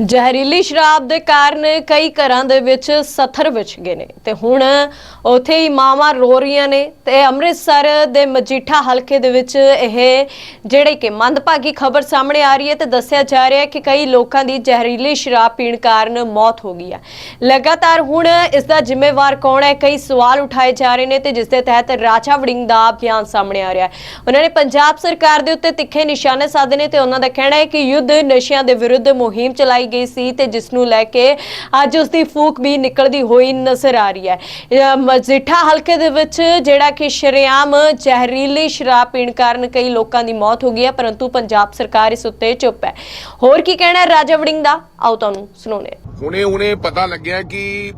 ਜ਼ਹਿਰੀਲੀ ਸ਼ਰਾਬ ਦੇ ਕਾਰਨ ਕਈ ਘਰਾਂ ਦੇ ਵਿੱਚ ਸੱਥਰ ਵਿਛ ਗਏ ਨੇ। ਤੇ ਹੁਣ ਉਥੇ ਹੀ ਮਾਵਾਂ ਰੋ ਰਹੀਆਂ ਨੇ ਤੇ ਅੰਮ੍ਰਿਤਸਰ ਦੇ ਮਜੀਠਾ ਹਲਕੇ ਦੇ ਵਿੱਚ ਇਹ ਜਿਹੜੇ ਕਿ ਮੰਦਭਾਗੀ ਖਬਰ ਸਾਹਮਣੇ ਆ ਰਹੀ ਹੈ ਤੇ ਦੱਸਿਆ ਜਾ ਰਿਹਾ ਹੈ ਕਿ ਕਈ ਲੋਕਾਂ ਦੀ ਜ਼ਹਿਰੀਲੀ ਸ਼ਰਾਬ ਪੀਣ ਕਾਰਨ ਮੌਤ ਹੋ ਗਈ ਹੈ। ਲਗਾਤਾਰ ਹੁਣ ਇਸ ਦਾ ਜ਼ਿੰਮੇਵਾਰ ਕੌਣ ਹੈ? ਕਈ ਸਵਾਲ ਉਠਾਏ ਜਾ ਰਹੇ ਨੇ ਤੇ ਜਿਸ ਦੇ ਤਹਿਤ ਰਾਜਾ ਵੜਿੰਗ ਦਾ ਅਭਿਆਨ ਸਾਹਮਣੇ ਆ ਰਿਹਾ ਹੈ। ਉਹਨਾਂ ਨੇ ਪੰਜਾਬ ਸਰਕਾਰ ਦੇ ਉੱਤੇ ਤਿੱਖੇ ਨਿਸ਼ਾਨੇ ਸਾਧੇ ਨੇ ਤੇ ਉਹਨਾਂ ਦਾ ਕਹਿਣਾ ਹੈ ਕਿ ਯੁੱਧ ਨਸ਼ਿਆਂ ਦੇ ਵਿਰੁੱਧ ਮੁਹਿੰਮ ਚਲਾਈ ਗਈ ਸੀ ਤੇ ਜਿਸ ਨੂੰ ਲੈ ਕੇ ਅੱਜ ਉਸ ਦੀ ਫੂਕ ਵੀ ਨਿਕਲਦੀ ਹੋਈ ਨਜ਼ਰ ਆ ਰਹੀ ਹੈ। ਮਜੀਠਾ ਹਲਕੇ ਦੇ ਵਿੱਚ ਜਿਹੜਾ ਕਿ ਸ਼ਰੇਆਮ ਜ਼ਹਿਰੀਲੀ ਸ਼ਰਾਬ ਪੀਣ ਕਾਰਨ ਕਈ ਲੋਕਾਂ ਦੀ ਮੌਤ ਹੋ ਗਈ ਹੈ, ਪਰੰਤੂ ਪੰਜਾਬ ਸਰਕਾਰ ਇਸ ਉੱਤੇ ਚੁੱਪ ਹੈ। ਹੋਰ ਕੀ ਕਹਿਣਾ ਹੈ ਰਾਜਾ ਵੜਿੰਗ ਦਾ? ਆਓ ਤੁਹਾਨੂੰ ਸੁਣਾਉਂਦੇ ਹੁਣੇ ਹੁਣੇ ਪਤਾ ਲੱਗਿਆ ਕਿ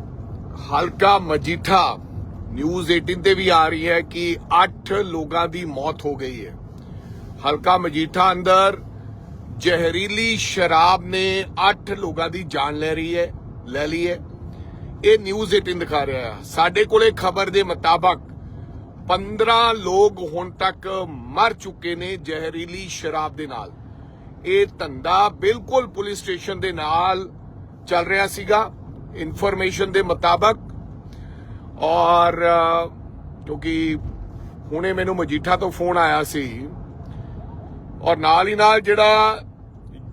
ਹਲਕਾ ਮਜੀਠਾ ਨਿਊਜ਼ 18 ਤੇ ਵੀ ਆ ਰਹੀ ਹੈ ਕਿ 8 ਲੋਕਾਂ ਦੀ ਮੌਤ ਹੋ ਗਈ ਹੈ। ਹਲਕਾ ਮਜੀਠਾ ਅੰਦਰ ਜ਼ਹਿਰੀਲੀ ਸ਼ਰਾਬ ਨੇ 8 ਲੋਕਾਂ ਦੀ ਜਾਨ ਲੈ ਰਹੀ ਹੈ, ਲੈ ਲਈ ਹੈ। ਇਹ ਨਿਊਜ਼ 18 ਦਿਖਾ ਰਿਹਾ ਹੈ। ਸਾਡੇ ਕੋਲੇ ਖਬਰ ਦੇ ਮੁਤਾਬਕ 15 ਲੋਕ ਹੁਣ ਤੱਕ ਮਰ ਚੁੱਕੇ ਨੇ ਜ਼ਹਿਰੀਲੀ ਸ਼ਰਾਬ ਦੇ ਨਾਲ। ਇਹ ਧੰਦਾ ਬਿਲਕੁਲ ਪੁਲਿਸ ਸਟੇਸ਼ਨ ਦੇ ਨਾਲ ਚੱਲ ਰਿਹਾ ਸੀਗਾ ਇਨਫੋਰਮੇਸ਼ਨ ਦੇ ਮੁਤਾਬਕ। ਔਰ, ਕਿਉਂਕਿ ਹੁਣੇ ਮੈਨੂੰ ਮਜੀਠਾ ਤੋਂ ਫੋਨ ਆਇਆ ਸੀ। ਔਰ ਨਾਲ ਹੀ ਨਾਲ ਜਿਹੜਾ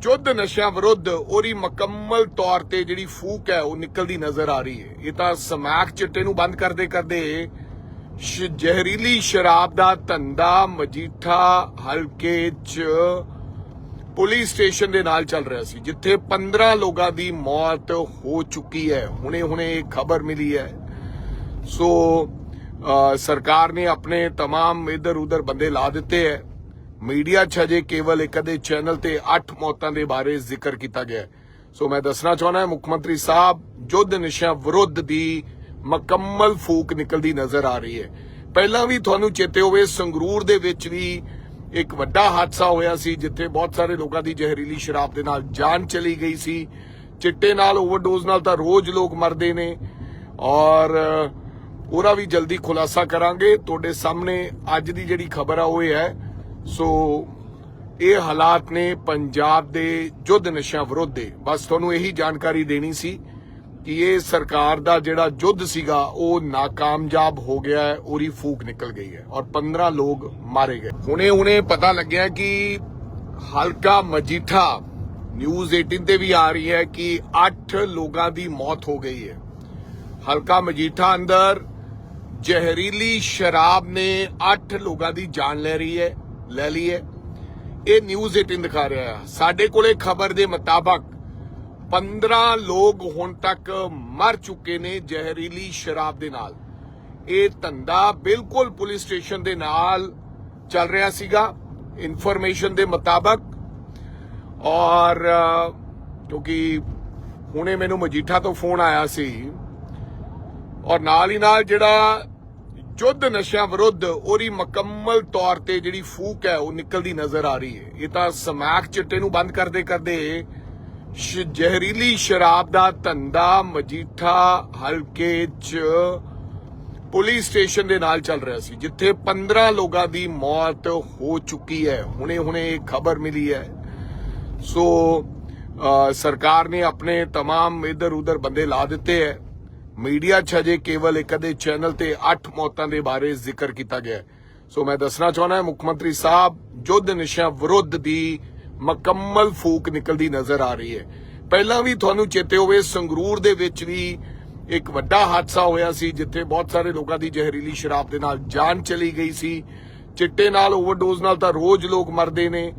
ਜੁੱਧ ਨਸ਼ਿਆਂ ਵਿਰੁੱਧ ਉਹਦੀ ਮੁਕੰਮਲ ਤੌਰ ਤੇ ਜਿਹੜੀ ਫੂਕ ਹੈ ਉਹ ਨਿਕਲਦੀ ਨਜ਼ਰ ਆ ਰਹੀ ਹੈ ਇਹ ਤਾਂ ਸਮੈਕ ਚਿੱਟੇ ਨੂੰ ਬੰਦ ਕਰਦੇ ਕਰਦੇ ਸ਼- ਜ਼ਹਿਰੀਲੀ ਸ਼ਰਾਬ ਦਾ ਧੰਦਾ ਮਜੀਠਾ ਹਲਕੇ 'ਚ ਪੁਲਿਸ ਸਟੇਸ਼ਨ ਦੇ ਨਾਲ ਚੱਲ ਰਿਹਾ ਸੀ ਜਿੱਥੇ 15 ਲੋਕਾਂ ਦੀ ਮੌਤ ਹੋ ਚੁੱਕੀ ਹੈ ਹੁਣੇ ਹੁਣੇ ਇਹ ਖਬਰ ਮਿਲੀ ਹੈ ਸੋ ਅ, ਸਰਕਾਰ ਨੇ ਆਪਣੇ तमाम ਇਧਰ ਉਧਰ ਬੰਦੇ ਲਾ ਦਿੱਤੇ ਹੈ ਮੀਡੀਆ 'ਚ ਹਜੇ ਕੇਵਲ ਇੱਕ ਅਦੇ ਚੈਨਲ ਤੇ 8 ਮੌਤਾਂ ਦੇ ਬਾਰੇ ਜ਼ਿਕਰ ਕੀਤਾ ਗਿਆ ਸੋ ਮੈਂ ਦੱਸਣਾ ਚਾਹੁੰਦਾ ਮੁੱਖ ਮੰਤਰੀ ਸਾਹਿਬ ਜੁੱਧ ਨਸ਼ਿਆਂ ਵਿਰੁੱਧ ਦੀ ਮੁਕੰਮਲ ਫੂਕ ਨਿਕਲਦੀ ਨਜ਼ਰ ਆ ਰਹੀ ਹੈ। ਪਹਿਲਾਂ ਵੀ ਤੁਹਾਨੂੰ ਚੇਤੇ ਹੋਵੇ ਸੰਗਰੂਰ ਦੇ ਵਿੱਚ ਵੀ ਇੱਕ ਵੱਡਾ ਹਾਦਸਾ ਹੋਇਆ ਸੀ ਜਿੱਥੇ ਬਹੁਤ ਸਾਰੇ ਲੋਕਾਂ ਦੀ ਜ਼ਹਿਰੀਲੀ ਸ਼ਰਾਬ ਦੇ ਨਾਲ ਜਾਨ ਚਲੀ ਗਈ ਸੀ। ਚਿੱਟੇ ਨਾਲ ਓਵਰਡੋਜ਼ ਨਾਲ ਤਾਂ ਰੋਜ਼ ਲੋਕ ਮਰਦੇ ਨੇ। ਔਰ ਅ, ਉਹਦਾ ਵੀ ਜਲਦੀ ਖੁਲਾਸਾ ਕਰਾਂਗੇ। ਤੁਹਾਡੇ ਸਾਹਮਣੇ ਅੱਜ ਦੀ ਜਿਹੜੀ ਖਬਰ ਆ ਉਹ ਇਹ ਹੈ ਸੋ ਇਹ ਹਾਲਾਤ ਨੇ ਪੰਜਾਬ ਦੇ ਜੁੱਧ ਨਸ਼ਿਆਂ ਵਿਰੁੱਧ ਦੇ। ਬਸ ਤੁਹਾਨੂੰ ਇਹੀ ਜਾਣਕਾਰੀ ਦੇਣੀ ਸੀ ਕਿ ਇਹ ਸਰਕਾਰ ਦਾ ਜਿਹੜਾ ਜੁੱਧ ਸੀਗਾ, ਉਹ ਨਾਕਾਮਯਾਬ ਹੋ ਗਿਆ ਹੈ, ਉਹਦੀ ਫੂਕ ਨਿਕਲ ਗਈ ਹੈ ਔਰ 15 ਲੋਕ ਮਾਰੇ ਗਏ। ਹੁਣੇ ਹੁਣੇ ਪਤਾ ਲੱਗਿਆ ਕਿ ਹਲਕਾ ਮਜੀਠਾ ਨਿਊਜ਼ 18 ਤੇ ਵੀ ਆ ਰਹੀ ਹੈ ਕਿ 8 ਲੋਕਾਂ ਦੀ ਮੌਤ ਹੋ ਗਈ ਹੈ। ਹਲਕਾ ਮਜੀਠਾ ਅੰਦਰ ਜ਼ਹਿਰੀਲੀ ਸ਼ਰਾਬ ਨੇ 8 ਲੋਕਾਂ ਦੀ ਜਾਨ ਲੈ ਰਹੀ ਹੈ। ਲੈ ਲਈ ਹੈ ਇਹ ਨਿਊਜ਼ 18 ਦਿਖਾ ਰਿਹਾ ਹੈ। ਸਾਡੇ ਕੋਲੇ ਖਬਰ ਦੇ ਮੁਤਾਬਕ 15 ਲੋਕ ਹੁਣ ਤੱਕ ਮਰ ਚੁੱਕੇ ਨੇ ਜ਼ਹਿਰੀਲੀ ਸ਼ਰਾਬ ਦੇ ਨਾਲ। ਇਹ ਧੰਦਾ ਬਿਲਕੁਲ ਪੁਲਿਸ ਸਟੇਸ਼ਨ ਦੇ ਨਾਲ ਚੱਲ ਰਿਹਾ ਸੀਗਾ ਇਨਫੋਰਮੇਸ਼ਨ ਦੇ ਮੁਤਾਬਕ। ਔਰ, ਕਿਉਂਕਿ ਹੁਣੇ ਮੈਨੂੰ ਮਜੀਠਾ ਤੋਂ ਫੋਨ ਆਇਆ ਸੀ। ਔਰ ਨਾਲ ਹੀ ਨਾਲ ਜਿਹੜਾ ਜੁੱਧ ਨਸ਼ਿਆਂ ਵਿਰੁੱਧ ਉਹਦੀ ਮੁਕੰਮਲ ਤੌਰ ਤੇ ਜਿਹੜੀ ਫੂਕ ਹੈ ਉਹ ਨਿਕਲਦੀ ਨਜ਼ਰ ਆ ਰਹੀ ਹੈ ਇਹ ਤਾਂ ਸਮੈਕ ਚਿੱਟੇ ਨੂੰ ਬੰਦ ਕਰਦੇ ਕਰਦੇ ਸ਼- ਜ਼ਹਿਰੀਲੀ ਸ਼ਰਾਬ ਦਾ ਧੰਦਾ ਮਜੀਠਾ ਹਲਕੇ 'ਚ ਪੁਲਿਸ ਸਟੇਸ਼ਨ ਦੇ ਨਾਲ ਚੱਲ ਰਿਹਾ ਸੀ ਜਿੱਥੇ 15 ਲੋਕਾਂ ਦੀ ਮੌਤ ਹੋ ਚੁੱਕੀ ਹੈ ਹੁਣੇ ਹੁਣੇ ਇਹ ਖਬਰ ਮਿਲੀ ਹੈ ਸੋ ਅ, ਸਰਕਾਰ ਨੇ ਆਪਣੇ तमाम ਇਧਰ ਉਧਰ ਬੰਦੇ ਲਾ ਦਿੱਤੇ ਹੈ ਮੀਡੀਆ 'ਚ ਹਜੇ ਕੇਵਲ ਇੱਕ ਅਦੇ ਚੈਨਲ ਤੇ 8 ਮੌਤਾਂ ਦੇ ਬਾਰੇ ਜ਼ਿਕਰ ਕੀਤਾ ਗਿਆ ਸੋ ਮੈਂ ਦੱਸਣਾ ਚਾਹੁੰਦਾ ਹਾਂ ਮੁੱਖ ਮੰਤਰੀ ਸਾਹਿਬ ਜੁੱਧ ਨਸ਼ਿਆਂ ਵਿਰੁੱਧ ਦੀ ਮੁਕੰਮਲ ਫੂਕ ਨਿਕਲਦੀ ਨਜ਼ਰ ਆ ਰਹੀ ਹੈ। ਪਹਿਲਾਂ ਵੀ ਤੁਹਾਨੂੰ ਚੇਤੇ ਹੋਵੇ ਸੰਗਰੂਰ ਦੇ ਵਿੱਚ ਵੀ ਇੱਕ ਵੱਡਾ ਹਾਦਸਾ ਹੋਇਆ ਸੀ ਜਿੱਥੇ ਬਹੁਤ ਸਾਰੇ ਲੋਕਾਂ ਦੀ ਜ਼ਹਿਰੀਲੀ ਸ਼ਰਾਬ ਦੇ ਨਾਲ ਜਾਨ ਚਲੀ ਗਈ ਸੀ। ਚਿੱਟੇ ਨਾਲ ਓਵਰਡੋਜ਼ ਨਾਲ ਤਾਂ ਰੋਜ਼ ਲੋਕ ਮਰਦੇ ਨੇ।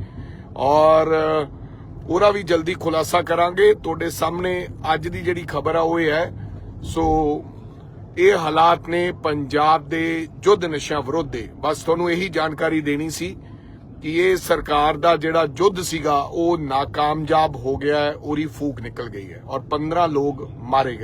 ਔਰ ਅ, ਉਹਦਾ ਵੀ ਜਲਦੀ ਖੁਲਾਸਾ ਕਰਾਂਗੇ। ਤੁਹਾਡੇ ਸਾਹਮਣੇ ਅੱਜ ਦੀ ਜਿਹੜੀ ਖਬਰ ਆ ਉਹ ਇਹ ਹੈ ਸੋ ਇਹ ਹਾਲਾਤ ਨੇ ਪੰਜਾਬ ਦੇ ਜੁੱਧ ਨਸ਼ਿਆਂ ਵਿਰੁੱਧ ਦੇ। ਬਸ ਤੁਹਾਨੂੰ ਇਹੀ ਜਾਣਕਾਰੀ ਦੇਣੀ ਸੀ ਕਿ ਇਹ ਸਰਕਾਰ ਦਾ ਜਿਹੜਾ ਜੁੱਧ ਸੀਗਾ, ਉਹ ਨਾਕਾਮਯਾਬ ਹੋ ਗਿਆ ਹੈ ਉਹਦੀ ਫੂਕ ਨਿਕਲ ਗਈ ਹੈ ਔਰ 15 ਲੋਕ ਮਾਰੇ ਗਏ।